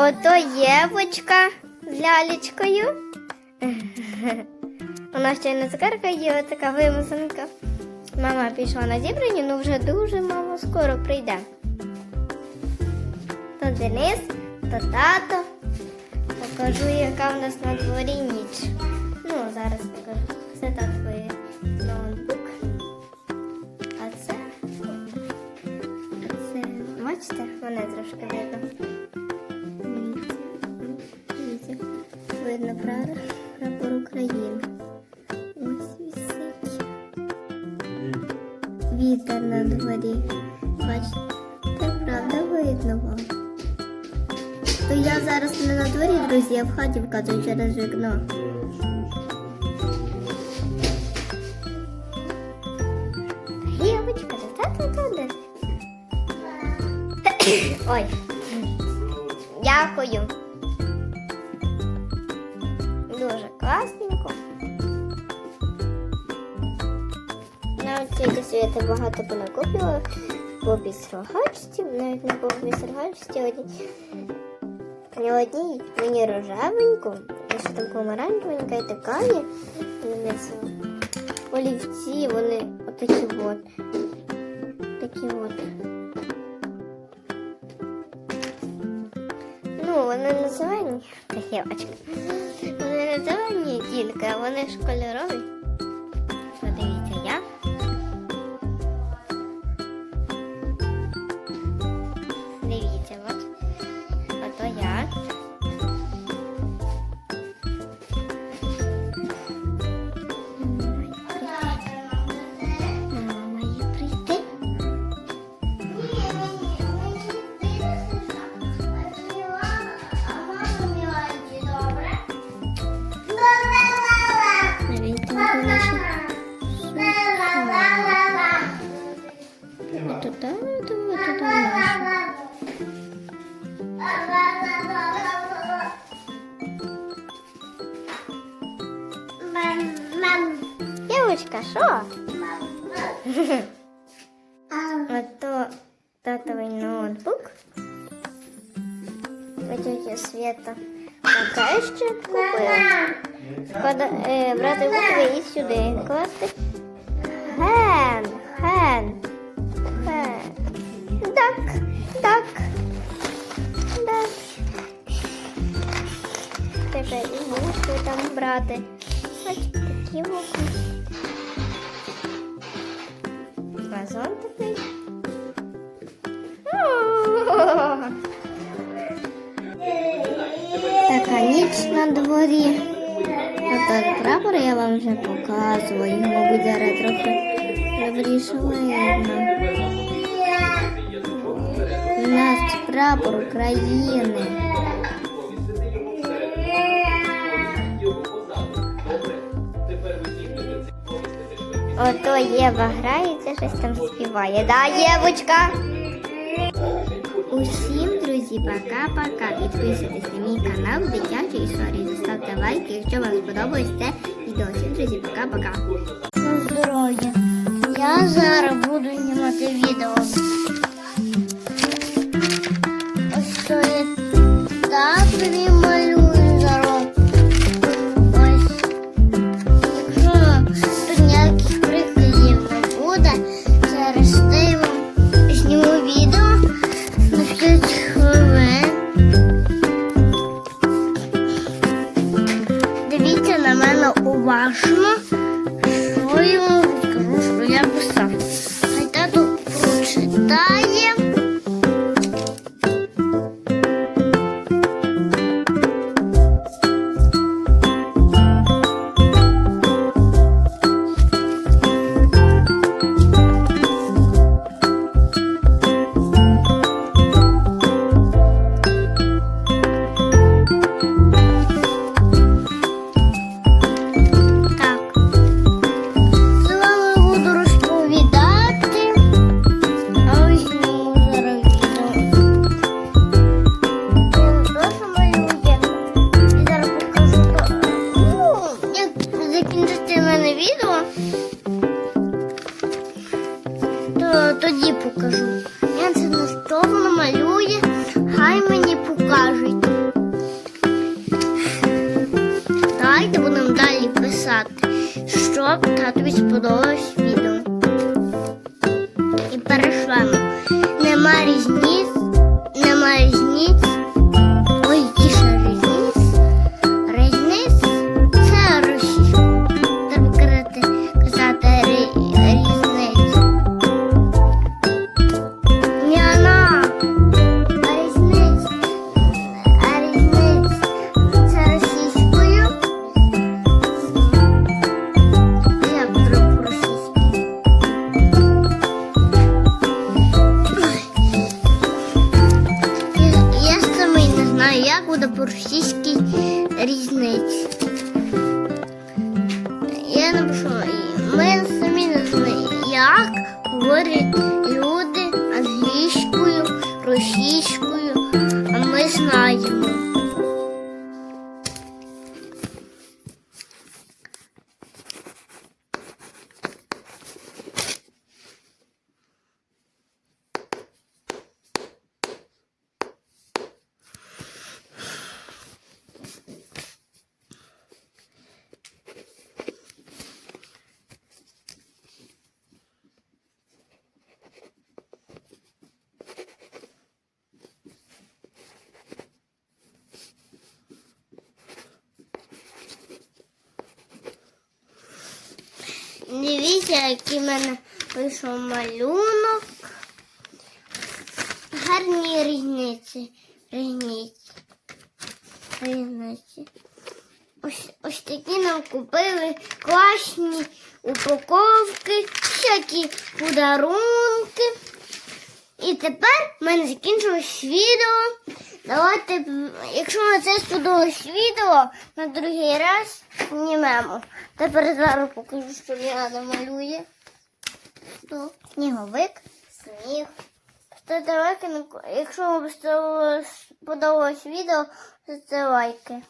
Ото Євочка з лялечкою. Вона ще не цукерка є, така вимазанка. Мама пішла на зібрання, ну вже дуже мало скоро прийде. То Денис, то тато. Покажу, яка в нас на дворі ніч. Ну, зараз покажу. Це татовий ноутбук. А це. Бачите, мене трошки видно. Правда? Прапор України. Ось висить. Вітер на дворі. Бачите? Правда видно вам. То я зараз не на дворі, друзі, я в хаті вказую через вікно. Євочка, та та та де? Ой. Дякую. Класненько. Навіть цієї світи багато понакупила. По бісрогачці, навіть не по бісрогачці, одній. Не одній мені рожевеньку, і ще там помаранчевенька і така є. Олівці, вони отакі от. Такі от. Ну, вони Тахівочка. Вони не зелені тільки, а вони ж кольорові. Дівочка, що? А то татовий ноутбук. Тетя Света. Така ще купила. Вклада, е, брати букви і сюди класти. Ген, ген, ген. Так, так, так. Тепер і букви там брати. Ось такі букви. Вазон такий. О! Така ніч на дворі. А так прапор я вам вже показувала. Його, мабуть, зараз трохи добріше видно. У нас прапор України. Ото Єва грається, щось там співає. Да, Євочка? Усім, друзі, пока-пока. Підписуйтесь на мій канал Дитячі історії. Заставте лайки, якщо вам сподобалось це відео. Всім, друзі, пока-пока. Здоров'я. Я зараз буду знімати відео. Прочитає. Ну, тоді покажу. Він це настовно стол намалює, хай мені покажуть. Давайте будемо далі писати, щоб татові сподобалось відео. І перейшла. Нема різниці. Дивіться, який в мене вийшов малюнок. Гарні різниці. Різниці. Різниці. Ось, ось такі нам купили класні упаковки, всякі подарунки. І тепер в мене закінчилось відео. Давайте, якщо вам це сподобалось відео, на другий раз знімемо. Тепер зараз покажу, що Ліана малює. То сніговик, сніг. Ставте лайки, якщо вам сподобалось відео, ставте лайки.